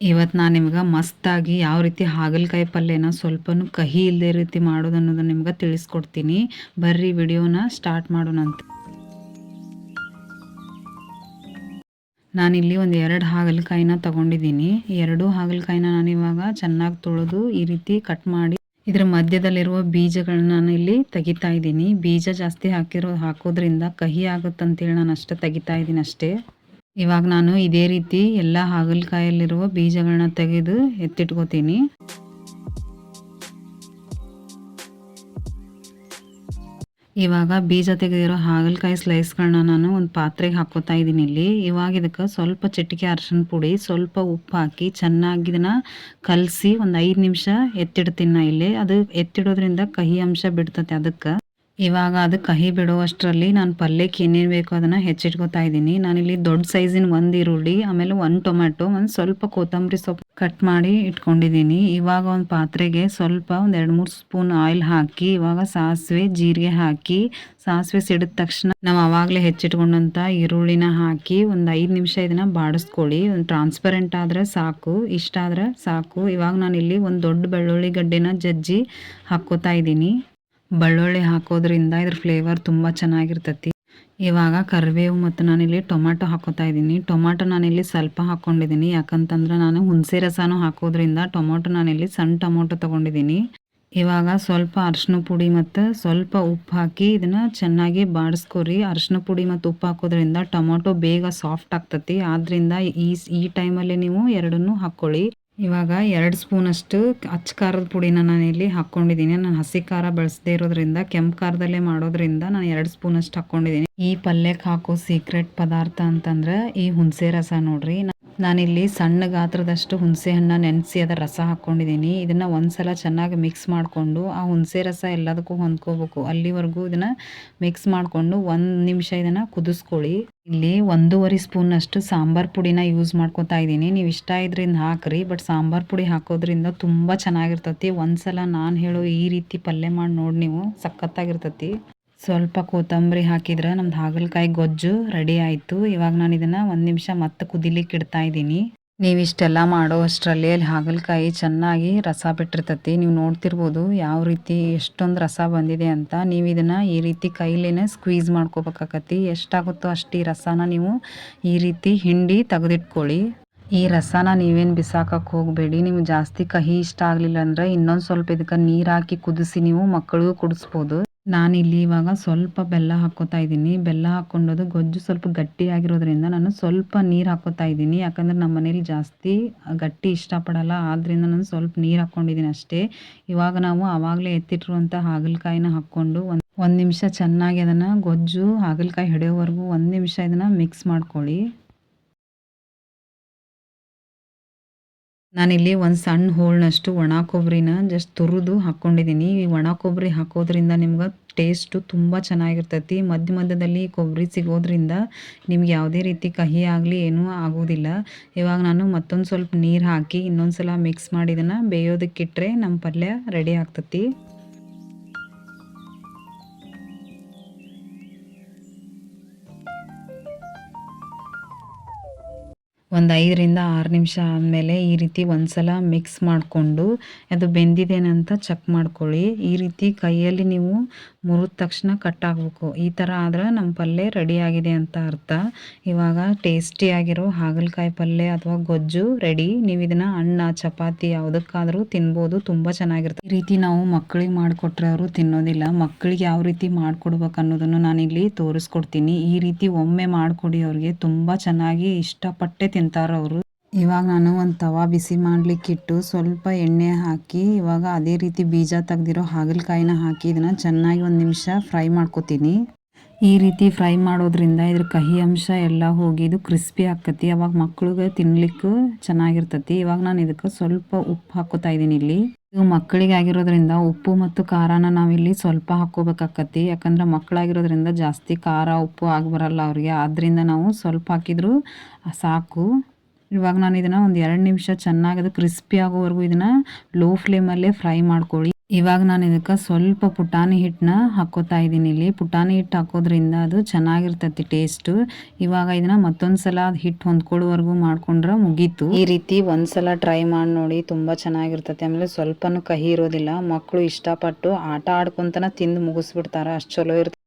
ಇವತ್ತು ನಾನು ನಿಮ್ಗೆ ಮಸ್ತಾಗಿ ಯಾವ ರೀತಿ ಹಾಗಲಕಾಯಿ ಪಲ್ಯನ ಸ್ವಲ್ಪನೂ ಕಹಿ ಇಲ್ಲದೆ ರೀತಿ ಮಾಡೋದು ಅನ್ನೋದನ್ನ ನಿಮ್ಗೆ ತಿಳಿಸ್ಕೊಡ್ತೀನಿ. ಬರ್ರಿ ವಿಡಿಯೋನ ಸ್ಟಾರ್ಟ್ ಮಾಡೋಣಂತ ನಾನಿಲ್ಲಿ ಒಂದು ಎರಡು ಹಾಗಲಕಾಯಿನ ತಗೊಂಡಿದ್ದೀನಿ. ಎರಡು ಹಾಗಲಕಾಯಿನ ನಾನು ಇವಾಗ ಚೆನ್ನಾಗಿ ತೊಳೆದು ಈ ರೀತಿ ಕಟ್ ಮಾಡಿ ಇದರ ಮಧ್ಯದಲ್ಲಿರುವ ಬೀಜಗಳನ್ನ ನಾನು ಇಲ್ಲಿ ತೆಗಿತಾ ಇದ್ದೀನಿ. ಬೀಜ ಜಾಸ್ತಿ ಹಾಕಿರೋ ಹಾಕೋದ್ರಿಂದ ಕಹಿ ಆಗುತ್ತಂತೇಳಿ ನಾನು ಅಷ್ಟೇ ತೆಗಿತಾ ಇದ್ದೀನಿ ಅಷ್ಟೇ. ಇವಾಗ ನಾನು ಇದೇ ರೀತಿ ಎಲ್ಲ ಹಾಗಲಕಾಯಲ್ಲಿರುವ ಬೀಜಗಳನ್ನ ತೆಗೆದು ಎತ್ತಿಟ್ಕೋತೀನಿ. ಇವಾಗ ಬೀಜ ತೆಗೆದಿರೋ ಹಾಗಲಕಾಯಿ ಸ್ಲೈಸ್ಗಳನ್ನ ನಾನು ಒಂದು ಪಾತ್ರೆಗೆ ಹಾಕೋತಾ ಇದ್ದೀನಿ ಇಲ್ಲಿ. ಇವಾಗ ಇದಕ್ಕೆ ಸ್ವಲ್ಪ ಚಿಟಿಕೆ ಅರಶಿನ ಪುಡಿ, ಸ್ವಲ್ಪ ಉಪ್ಪು ಹಾಕಿ ಚೆನ್ನಾಗಿ ಇದನ್ನ ಕಲಸಿ ಒಂದು ಐದು ನಿಮಿಷ ಎತ್ತಿಡ್ತೀನಿ ನಾ ಇಲ್ಲಿ. ಅದು ಎತ್ತಿಡೋದ್ರಿಂದ ಕಹಿ ಅಂಶ ಬಿಡ್ತತೆ ಅದಕ್ಕೆ. ಇವಾಗ ಅದು ಕಹಿ ಬಿಡುವಷ್ಟರಲ್ಲಿ ನಾನು ಪಲ್ಯಕ್ಕೆ ಏನೇನು ಬೇಕೋ ಅದನ್ನು ಹೆಚ್ಚಿಟ್ಕೋತಾ ಇದ್ದೀನಿ. ನಾನಿಲ್ಲಿ ದೊಡ್ಡ ಸೈಜಿನ ಒಂದು ಈರುಳ್ಳಿ, ಆಮೇಲೆ ಒಂದು ಟೊಮೆಟೊ ಒಂದು ಸ್ವಲ್ಪ ಕೊತ್ತಂಬರಿ ಸೊಪ್ಪು ಕಟ್ ಮಾಡಿ ಇಟ್ಕೊಂಡಿದ್ದೀನಿ. ಇವಾಗ ಒಂದು ಪಾತ್ರೆಗೆ ಸ್ವಲ್ಪ ಒಂದು ಎರಡು ಮೂರು ಸ್ಪೂನ್ ಆಯಿಲ್ ಹಾಕಿ, ಇವಾಗ ಸಾಸಿವೆ, ಜೀರಿಗೆ ಹಾಕಿ, ಸಾಸಿವೆ ಸಿಡಿದ ತಕ್ಷಣ ನಾವು ಆವಾಗಲೇ ಹೆಚ್ಚಿಟ್ಕೊಂಡಂಥ ಈರುಳ್ಳಿನ ಹಾಕಿ ಒಂದು ಐದು ನಿಮಿಷ ಇದನ್ನು ಬಾಡಿಸ್ಕೊಳ್ಳಿ. ಒಂದು ಟ್ರಾನ್ಸ್ಪರೆಂಟ್ ಆದರೆ ಸಾಕು, ಇಷ್ಟ ಆದರೆ ಸಾಕು. ಇವಾಗ ನಾನಿಲ್ಲಿ ಒಂದು ದೊಡ್ಡ ಬೆಳ್ಳುಳ್ಳಿ ಗಡ್ಡೆನ ಜಜ್ಜಿ ಹಾಕ್ಕೋತಾ ಇದ್ದೀನಿ. ಬೆಳ್ಳುಳ್ಳಿ ಹಾಕೋದ್ರಿಂದ ಇದ್ರ ಫ್ಲೇವರ್ ತುಂಬ ಚೆನ್ನಾಗಿರ್ತತಿ. ಇವಾಗ ಕರಿಬೇವು ಮತ್ತು ನಾನಿಲ್ಲಿ ಟೊಮ್ಯಾಟೊ ಹಾಕೋತಾ ಇದ್ದೀನಿ. ಟೊಮಾಟೊ ನಾನಿಲ್ಲಿ ಸ್ವಲ್ಪ ಹಾಕ್ಕೊಂಡಿದ್ದೀನಿ ಯಾಕಂತಂದ್ರೆ ನಾನು ಹುಣಸೆ ರಸನೂ ಹಾಕೋದ್ರಿಂದ ಟೊಮೊಟೊ ನಾನಿಲ್ಲಿ ಸಣ್ಣ ಟೊಮೊಟೊ ತೊಗೊಂಡಿದ್ದೀನಿ. ಇವಾಗ ಸ್ವಲ್ಪ ಅರಿಶಿನ ಪುಡಿ ಮತ್ತು ಸ್ವಲ್ಪ ಉಪ್ಪು ಹಾಕಿ ಇದನ್ನು ಚೆನ್ನಾಗಿ ಬಾಡಿಸ್ಕೊರಿ. ಅರಿಶಿನ ಪುಡಿ ಮತ್ತು ಉಪ್ಪು ಹಾಕೋದ್ರಿಂದ ಟೊಮೊಟೊ ಬೇಗ ಸಾಫ್ಟ್ ಆಗ್ತತಿ. ಆದ್ದರಿಂದ ಈ ಈ ಟೈಮಲ್ಲಿ ನೀವು ಎರಡನ್ನೂ ಹಾಕ್ಕೊಳ್ಳಿ. ಇವಾಗ ಎರಡು ಸ್ಪೂನಷ್ಟು ಅಚ್ಚ ಖಾರದ ಪುಡಿನ ನಾನು ಇಲ್ಲಿ ಹಾಕ್ಕೊಂಡಿದ್ದೀನಿ. ನಾನು ಹಸಿ ಖಾರ ಬಳಸದೇ ಇರೋದ್ರಿಂದ, ಕೆಂಪು ಖಾರದಲ್ಲೇ ಮಾಡೋದ್ರಿಂದ ನಾನು ಎರಡು ಸ್ಪೂನಷ್ಟು ಹಾಕ್ಕೊಂಡಿದ್ದೀನಿ. ಈ ಪಲ್ಯಕ್ಕೆ ಹಾಕೋ ಸೀಕ್ರೆಟ್ ಪದಾರ್ಥ ಅಂತಂದ್ರೆ ಈ ಹುಣಸೆ ರಸ ನೋಡ್ರಿ. ನಾನಿಲ್ಲಿ ಸಣ್ಣ ಗಾತ್ರದಷ್ಟು ಹುಣಸೆ ಹಣ್ಣ ನೆನೆಸಿ ಅದರ ರಸ ಹಾಕ್ಕೊಂಡಿದ್ದೀನಿ ಇದನ್ನು ಒಂದ್ಸಲ ಚೆನ್ನಾಗಿ ಮಿಕ್ಸ್ ಮಾಡಿಕೊಂಡು ಆ ಹುಣಸೆ ರಸ ಎಲ್ಲದಕ್ಕೂ ಹೊಂದ್ಕೋಬೇಕು. ಅಲ್ಲಿವರೆಗೂ ಇದನ್ನು ಮಿಕ್ಸ್ ಮಾಡಿಕೊಂಡು ಒಂದು ನಿಮಿಷ ಇದನ್ನು ಕುದಿಸ್ಕೊಳ್ಳಿ. ಇಲ್ಲಿ ಒಂದೂವರೆ ಸ್ಪೂನಷ್ಟು ಸಾಂಬಾರ್ ಪುಡಿನ ಯೂಸ್ ಮಾಡ್ಕೊತಾ ಇದ್ದೀನಿ. ನೀವು ಇಷ್ಟ ಇದ್ರಿಂದ ಹಾಕ್ರಿ ಬಟ್ ಸಾಂಬಾರ್ ಪುಡಿ ಹಾಕೋದ್ರಿಂದ ತುಂಬ ಚೆನ್ನಾಗಿರ್ತತಿ. ಒಂದ್ಸಲ ನಾನು ಹೇಳೋ ಈ ರೀತಿ ಪಲ್ಯ ಮಾಡಿ ನೋಡಿ ನೀವು, ಸಖತ್ತಾಗಿರ್ತತಿ. ಸ್ವಲ್ಪ ಕೊತ್ತಂಬರಿ ಹಾಕಿದ್ರೆ ನಮ್ದು ಹಾಗಲಕಾಯಿ ಗೊಜ್ಜು ರೆಡಿ ಆಯಿತು. ಇವಾಗ ನಾನು ಇದನ್ನು ಒಂದು ನಿಮಿಷ ಮತ್ತೆ ಕುದಿಲಿಕ್ಕೆ ಇಡ್ತಾ ಇದ್ದೀನಿ. ನೀವು ಇಷ್ಟೆಲ್ಲ ಮಾಡೋ ಅಷ್ಟರಲ್ಲಿ ಅಲ್ಲಿ ಹಾಗಲಕಾಯಿ ಚೆನ್ನಾಗಿ ರಸ ಬಿಟ್ಟಿರ್ತತಿ. ನೀವು ನೋಡ್ತಿರ್ಬೋದು ಯಾವ ರೀತಿ ಎಷ್ಟೊಂದು ರಸ ಬಂದಿದೆ ಅಂತ. ನೀವು ಇದನ್ನು ಈ ರೀತಿ ಕೈಲೇ ಸ್ಕ್ವೀಸ್ ಮಾಡ್ಕೋಬೇಕಾಕತಿ ಎಷ್ಟಾಗುತ್ತೋ ಅಷ್ಟು ಈ ರಸನ ನೀವು ಈ ರೀತಿ ಹಿಂಡಿ ತೆಗೆದಿಟ್ಕೊಳ್ಳಿ. ಈ ರಸನ ನೀವೇನು ಬಿಸಾಕಕ್ಕೆ ಹೋಗಬೇಡಿ. ನೀವು ಜಾಸ್ತಿ ಕಹಿ ಇಷ್ಟ ಆಗಲಿಲ್ಲ ಅಂದರೆ ಇನ್ನೊಂದು ಸ್ವಲ್ಪ ಇದಕ್ಕೆ ನೀರು ಹಾಕಿ ಕುದಿಸಿ ನೀವು ಮಕ್ಕಳಿಗೂ ಕುಡಿಸ್ಬೋದು. ನಾನಿಲ್ಲಿ ಇವಾಗ ಸ್ವಲ್ಪ ಬೆಲ್ಲ ಹಾಕ್ಕೋತಾ ಇದ್ದೀನಿ. ಬೆಲ್ಲ ಹಾಕ್ಕೊಂಡೋದು ಗೊಜ್ಜು ಸ್ವಲ್ಪ ಗಟ್ಟಿಯಾಗಿರೋದ್ರಿಂದ ನಾನು ಸ್ವಲ್ಪ ನೀರು ಹಾಕ್ಕೋತಾ ಇದ್ದೀನಿ. ಯಾಕಂದ್ರೆ ನಮ್ಮ ಮನೇಲಿ ಜಾಸ್ತಿ ಗಟ್ಟಿ ಇಷ್ಟಪಡಲ್ಲ. ಆದ್ದರಿಂದ ನಾನು ಸ್ವಲ್ಪ ನೀರು ಹಾಕ್ಕೊಂಡಿದ್ದೀನಿ ಅಷ್ಟೇ. ಇವಾಗ ನಾವು ಆವಾಗಲೇ ಎತ್ತಿಟ್ಟಿರುವಂಥ ಹಾಗಲಕಾಯಿನ ಹಾಕ್ಕೊಂಡು ಒಂದು ನಿಮಿಷ ಚೆನ್ನಾಗಿ ಅದನ್ನು ಗೊಜ್ಜು, ಹಾಗಲಕಾಯಿ ಹಿಡಿಯೋವರೆಗೂ ಒಂದು ನಿಮಿಷ ಇದನ್ನು ಮಿಕ್ಸ್ ಮಾಡ್ಕೊಳ್ಳಿ. ನಾನಿಲ್ಲಿ ಒಂದು ಸಣ್ಣ ಹೋಳ್ನಷ್ಟು ಒಣ ಕೊಬ್ಬರಿನ ಜಸ್ಟ್ ತುರಿದು ಹಾಕ್ಕೊಂಡಿದ್ದೀನಿ ಈ ಒಣ ಕೊಬ್ಬರಿ ಹಾಕೋದ್ರಿಂದ ನಿಮ್ಗೆ ಟೇಸ್ಟು ತುಂಬ ಚೆನ್ನಾಗಿರ್ತೈತಿ. ಮಧ್ಯ ಮಧ್ಯದಲ್ಲಿ ಕೊಬ್ಬರಿ ಸಿಗೋದ್ರಿಂದ ನಿಮ್ಗೆ ಯಾವುದೇ ರೀತಿ ಕಹಿ ಆಗಲಿ ಏನೂ ಆಗೋದಿಲ್ಲ. ಇವಾಗ ನಾನು ಮತ್ತೊಂದು ಸ್ವಲ್ಪ ನೀರು ಹಾಕಿ ಇನ್ನೊಂದು ಸಲ ಮಿಕ್ಸ್ ಮಾಡಿ ಇದನ್ನು ಬೇಯೋದಕ್ಕಿಟ್ರೆ ನಮ್ಮ ಪಲ್ಯ ರೆಡಿ ಆಗ್ತತಿ. ಒಂದು ಐದರಿಂದ ಆರು ನಿಮಿಷ ಆದಮೇಲೆ ಈ ರೀತಿ ಒಂದು ಸಲ ಮಿಕ್ಸ್ ಮಾಡಿಕೊಂಡು ಅದು ಬೆಂದಿದೇನಂತ ಚೆಕ್ ಮಾಡ್ಕೊಳ್ಳಿ. ಈ ರೀತಿ ಕೈಯಲ್ಲಿ ನೀವು ಮುರಿದ ತಕ್ಷಣ ಕಟ್ ಆಗಬೇಕು. ಈ ಥರ ಆದ್ರೆ ನಮ್ಮ ಪಲ್ಯ ರೆಡಿಯಾಗಿದೆ ಅಂತ ಅರ್ಥ. ಇವಾಗ ಟೇಸ್ಟಿಯಾಗಿರೋ ಹಾಗಲಕಾಯಿ ಪಲ್ಯ ಅಥವಾ ಗೊಜ್ಜು ರೆಡಿ ನೀವು ಇದನ್ನು ಅನ್ನ, ಚಪಾತಿ ಯಾವುದಕ್ಕಾದರೂ ತಿನ್ಬೋದು. ತುಂಬ ಚೆನ್ನಾಗಿರುತ್ತೆ. ಈ ರೀತಿ ನಾವು ಮಕ್ಕಳಿಗೆ ಮಾಡಿಕೊಟ್ರೆ ಅವರು ತಿನ್ನೋದಿಲ್ಲ. ಮಕ್ಕಳಿಗೆ ಯಾವ ರೀತಿ ಮಾಡಿಕೊಡ್ಬೇಕು ಅನ್ನೋದನ್ನು ನಾನಿಲ್ಲಿ ತೋರಿಸ್ಕೊಡ್ತೀನಿ. ಈ ರೀತಿ ಒಮ್ಮೆ ಮಾಡಿಕೊಡಿ ಅವ್ರಿಗೆ. ತುಂಬ ಚೆನ್ನಾಗಿ ಇಷ್ಟಪಟ್ಟೆ ತಿಂತಾರೆ ಅವರು. ಇವಾಗ ನಾನು ಒಂದು ತವಾ ಬಿಸಿ ಮಾಡಲಿಕ್ಕಿಟ್ಟು ಸ್ವಲ್ಪ ಎಣ್ಣೆ ಹಾಕಿ ಇವಾಗ ಅದೇ ರೀತಿ ಬೀಜ ತೆಗ್ದಿರೋ ಹಾಗಲಕಾಯಿನ ಹಾಕಿ ಇದನ್ನು ಚೆನ್ನಾಗಿ ಒಂದು ನಿಮಿಷ ಫ್ರೈ ಮಾಡ್ಕೋತೀನಿ. ಈ ರೀತಿ ಫ್ರೈ ಮಾಡೋದ್ರಿಂದ ಇದ್ರ ಕಹಿ ಅಂಶ ಎಲ್ಲ ಹೋಗಿ ಇದು ಕ್ರಿಸ್ಪಿ ಆಕತಿ ಅವಾಗ ಮಕ್ಳಿಗೆ ತಿನ್ಲಿಕ್ಕೂ ಚೆನ್ನಾಗಿರ್ತತಿ. ಇವಾಗ ನಾನು ಇದಕ್ಕೆ ಸ್ವಲ್ಪ ಉಪ್ಪು ಹಾಕೋತಾ ಇದ್ದೀನಿ ಇಲ್ಲಿ. ಇದು ಮಕ್ಕಳಿಗೆ ಆಗಿರೋದ್ರಿಂದ ಉಪ್ಪು ಮತ್ತು ಖಾರನ ನಾವಿಲ್ಲಿ ಸ್ವಲ್ಪ ಹಾಕೋಬೇಕಾಕತಿ ಯಾಕಂದ್ರೆ ಮಕ್ಕಳಾಗಿರೋದ್ರಿಂದ ಜಾಸ್ತಿ ಖಾರ, ಉಪ್ಪು ಆಗಿ ಬರಲ್ಲ ಅವ್ರಿಗೆ. ಆದ್ದರಿಂದ ನಾವು ಸ್ವಲ್ಪ ಹಾಕಿದ್ರು ಸಾಕು. ಇವಾಗ ನಾನು ಇದನ್ನು ಒಂದು ಎರಡು ನಿಮಿಷ ಚೆನ್ನಾಗಿ ಅದು ಕ್ರಿಸ್ಪಿ ಆಗೋವರೆಗೂ ಇದನ್ನು ಲೋ ಫ್ಲೇಮಲ್ಲೇ ಫ್ರೈ ಮಾಡ್ಕೊಳ್ಳಿ. ಇವಾಗ ನಾನು ಇದಕ್ಕೆ ಸ್ವಲ್ಪ ಪುಟಾಣಿ ಹಿಟ್ಟನ್ನ ಹಾಕೋತಾ ಇದ್ದೀನಿ ಇಲ್ಲಿ. ಪುಟಾಣಿ ಹಿಟ್ಟು ಹಾಕೋದ್ರಿಂದ ಅದು ಚೆನ್ನಾಗಿರ್ತತಿ ಟೇಸ್ಟು ಇವಾಗ ಇದನ್ನ ಮತ್ತೊಂದು ಸಲ ಹಿಟ್ಟು ಹೊಂದ್ಕೊಳ್ಳೋವರೆಗೂ ಮಾಡ್ಕೊಂಡ್ರೆ ಮುಗೀತು. ಈ ರೀತಿ ಒಂದ್ಸಲ ಟ್ರೈ ಮಾಡಿ ನೋಡಿ ತುಂಬ ಚೆನ್ನಾಗಿರ್ತತಿ. ಆಮೇಲೆ ಸ್ವಲ್ಪನೂ ಕಹಿ ಇರೋದಿಲ್ಲ. ಮಕ್ಕಳು ಇಷ್ಟಪಟ್ಟು ಆಟ ಆಡ್ಕೊಂತನ ತಿಂದು ಮುಗಿಸ್ಬಿಡ್ತಾರೆ. ಅಷ್ಟು ಚಲೋ ಇರ್ತೈತಿ